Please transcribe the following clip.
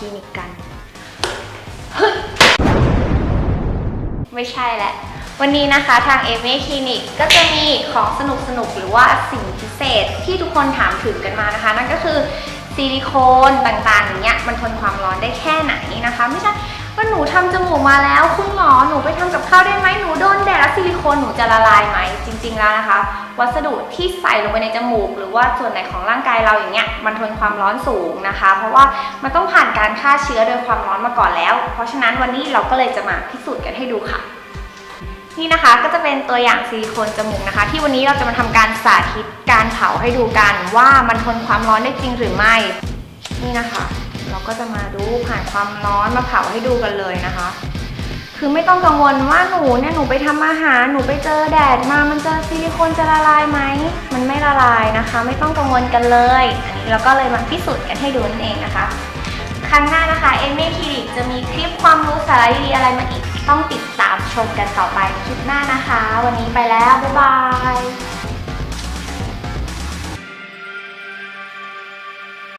ลินิกกัน เฮ้ย ไม่ใช่แหละ วันนี้นะคะทางเอเมคลินิกก็จะมีของสนุกสนุกๆหรือว่าสิ่งพิเศษที่ทุกคนถามถึงกันมานะคะ นั่นก็คือซิลิโคนต่างๆอย่างเงี้ยมันทนความร้อนได้แค่ไหนนะคะ ไม่ใช่ว่าหนูทำจมูกมาแล้ว คุณหมอหนูไปทำกับข้าวได้ไหมหนู ซิลิโคนหนูจะละลายไหมจริง ๆ แล้วนะคะ วัสดุที่ใส่ลงไปในจมูก หรือว่าส่วนไหนของร่างกายเราอย่างเงี้ยมันทนความร้อนสูงนะคะ เพราะว่ามันต้องผ่านการฆ่าเชื้อโดยความร้อนมาก่อนแล้ว เพราะฉะนั้นวันนี้เราก็เลยจะมาพิสูจน์กันให้ดูค่ะ นี่นะคะก็จะเป็นตัวอย่างซิลิโคนจมูกนะคะ ที่วันนี้เราจะมาทำการสาธิตการเผาให้ดูกันว่ามันทนความร้อนได้จริงหรือไม่ นี่นะคะ เราก็จะมาดูผ่านความร้อนมาเผาให้ดูกันเลยนะคะ คือไม่ต้องกังวลว่าหนูเนี่ยหนูไปทำอาหารหนูไปเจอแดดมามันจะซิลิโคนจะละลายไหมมันไม่ละลายนะคะ ไม่ต้องกังวลกันเลยอันนี้เราก็เลยมาพิสูจน์กันให้ดูนั่นเองนะคะ ครั้งหน้านะคะเอมมี่คลินิกจะมีคลิปความรู้สาระดีๆอะไรมาอีก ต้องติดตามชมกันต่อไปคลิปหน้านะคะ วันนี้ไปแล้วบ๊ายบาย